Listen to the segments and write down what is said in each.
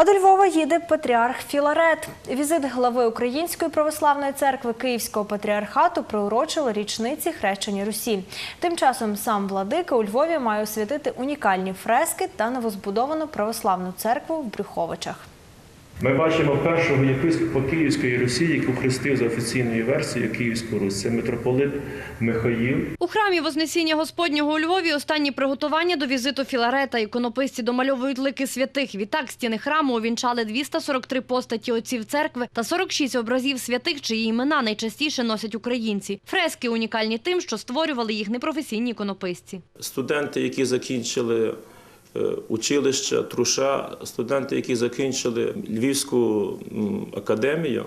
А до Львова їде патріарх Філарет. Візит глави Української православної церкви Київського патріархату приурочили річниці хрещення Русі. Тим часом сам владика у Львові має освятити унікальні фрески та новозбудовану православну церкву в Брюховичах. Ми бачимо першого єпископа Київської Русі, який хрестив за офіційною версією Київську Русь. Це митрополит Михаїл. У храмі Вознесіння Господнього у Львові останні приготування до візиту Філарета. Іконописці домальовують лики святих. Відтак стіни храму увінчали 243 постаті отців церкви та 46 образів святих, чиї імена найчастіше носять українці. Фрески унікальні тим, що створювали їх непрофесійні іконописці. студенти, які закінчили е, училище Труша, студенти, які закінчили Львівську академію,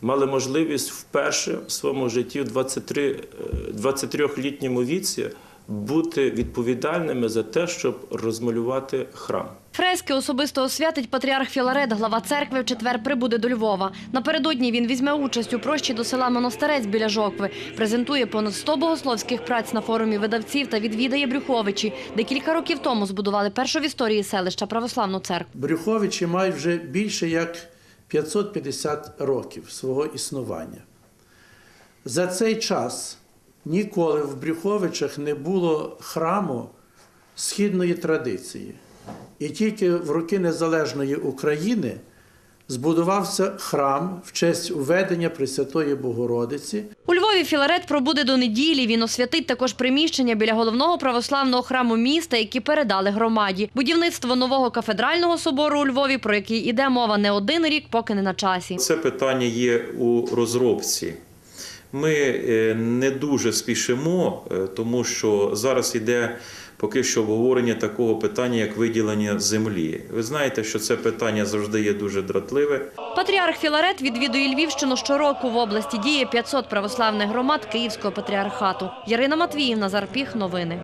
мали можливість вперше в своєму житті в 23, е, 23-літньому віці бути відповідальними за те, щоб розмалювати храм. Фрески особисто освятить патріарх Філарет, глава церкви, в четвер прибуде до Львова. Напередодні він візьме участь у прощі до села Моностерець біля Жокви, презентує понад 100 богословських праць на форумі видавців та відвідає Брюховичі, де кілька років тому збудували першу в історії селища православну церкву. Брюховичі мають вже більше як 550 років свого існування. За цей час ніколи в Брюховичах не було храму східної традиції. І тільки в роки Незалежної України збудувався храм в честь уведення Пресвятої Богородиці, У Львові Філарет пробуде до неділі. Він освятить також приміщення біля головного православного храму міста, які передали громаді. Будівництво нового кафедрального собору у Львові, про який іде мова не один рік, поки не на часі. Це питання є у розробці. Ми е, не дуже спішимо, е, тому що зараз йде поки що обговорення такого питання, як виділення землі. Ви знаєте, що це питання завжди є дуже дратливе. Патріарх Філарет відвідує Львівщину щороку. В області діє 500 православних громад Київського патріархату. Ярина Матвіївна, Зарпіх. Новини.